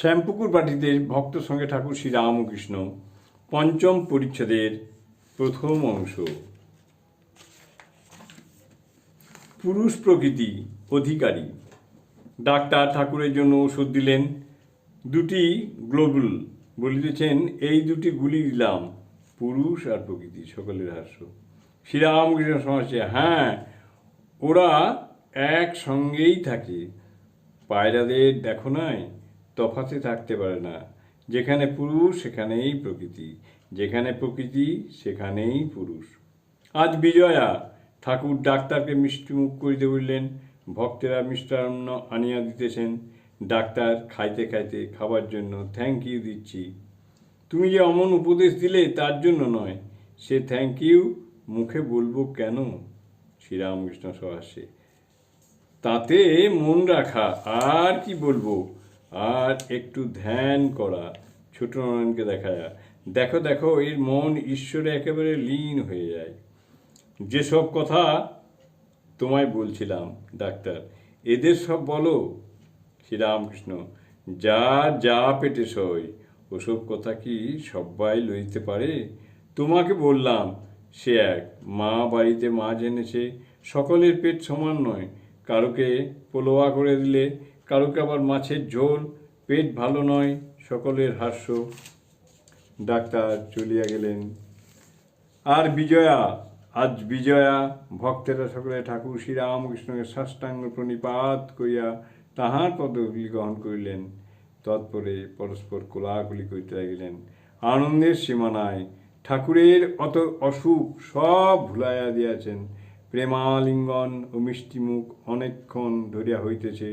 শ্যামপুকুর বাটিতে ভক্ত সঙ্গে ঠাকুর শ্রী রামকৃষ্ণ পঞ্চম পরিচ্ছেদের প্রথম অংশ। পুরুষ প্রকৃতি অধিকারী। ডাক্তার ঠাকুরের জন্য ওষুধ দিলেন। দুটি গ্লোবুল বলিতেছেন, এই দুটি গুলি দিলাম, পুরুষ আর প্রকৃতি, সকলের হাস্য। শ্রীরামকৃষ্ণ সমাজে হ্যাঁ ওরা একসঙ্গেই থাকে। পায়রাদের দেখো নাই তফাতে থাকতে পারে না। যেখানে পুরুষ, সেখানেই প্রকৃতি। যেখানে প্রকৃতি, সেখানেই পুরুষ। আজ বিজয়া, ঠাকুর ডাক্তারকে মিষ্টিমুখ করিতে বললেন। ভক্তেরা মিষ্টান্ন আনিয়া দিতেছেন। ডাক্তার খাইতে খাইতে খাবার জন্য থ্যাংক ইউ দিচ্ছি। তুমি যে অমন উপদেশ দিলে তার জন্য নয়। সে থ্যাংক ইউ মুখে বলব কেন? শ্রীরামকৃষ্ণ সহাস্যে তাতে মন রাখা, আর কি বলব? আর একটু ধ্যান করা, ছোট নয়নকে দেখা যায় দেখো দেখো, এর মন ঈশ্বরে একেবারে লীন হয়ে যায়। যেসব কথা তোমায় বলছিলাম, ডাক্তার, এদের সব বলো, শ্রীরামকৃষ্ণ। যা যা পেটে সই ওসব কথা কি সবাই লইতে পারে? তোমাকে বললাম, সে এক, মা বাড়িতে মাছ এনেছে সকলের পেট সমান নয়, কারোকে পোলোয়া করে দিলে কারোকে আবার মাছের ঝোল, পেট ভালো নয়, সকলের হাস্য। ডাক্তার চলিয়া গেলেন। আর বিজয়া, আজ বিজয়া, ভক্তেরা সকলে ঠাকুর শ্রীরামকৃষ্ণকে সাষ্টাঙ্গ প্রণিপাত করিয়া তাহার পদগুলি গ্রহণ করিলেন। তৎপরে পরস্পর কোলাকুলি করিতে লাগিলেন। আনন্দের সীমানায় ঠাকুরের অত অসুখ সব ভুলাইয়া দিয়াছেন। প্রেমালিঙ্গন ও মিষ্টিমুখ অনেকক্ষণ ধরিয়া হইতেছে।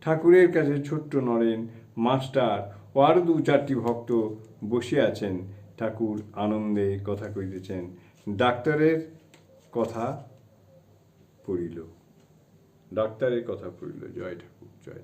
ঠাকুরের কাছে ছোট্ট নরেন, মাস্টার ও আরও দু চারটি ভক্ত বসে আছেন। ঠাকুর আনন্দে কথা কইতেছেন ডাক্তারের কথা পড়িল। ডাক্তারের কথা পড়িল। জয় ঠাকুর, জয়।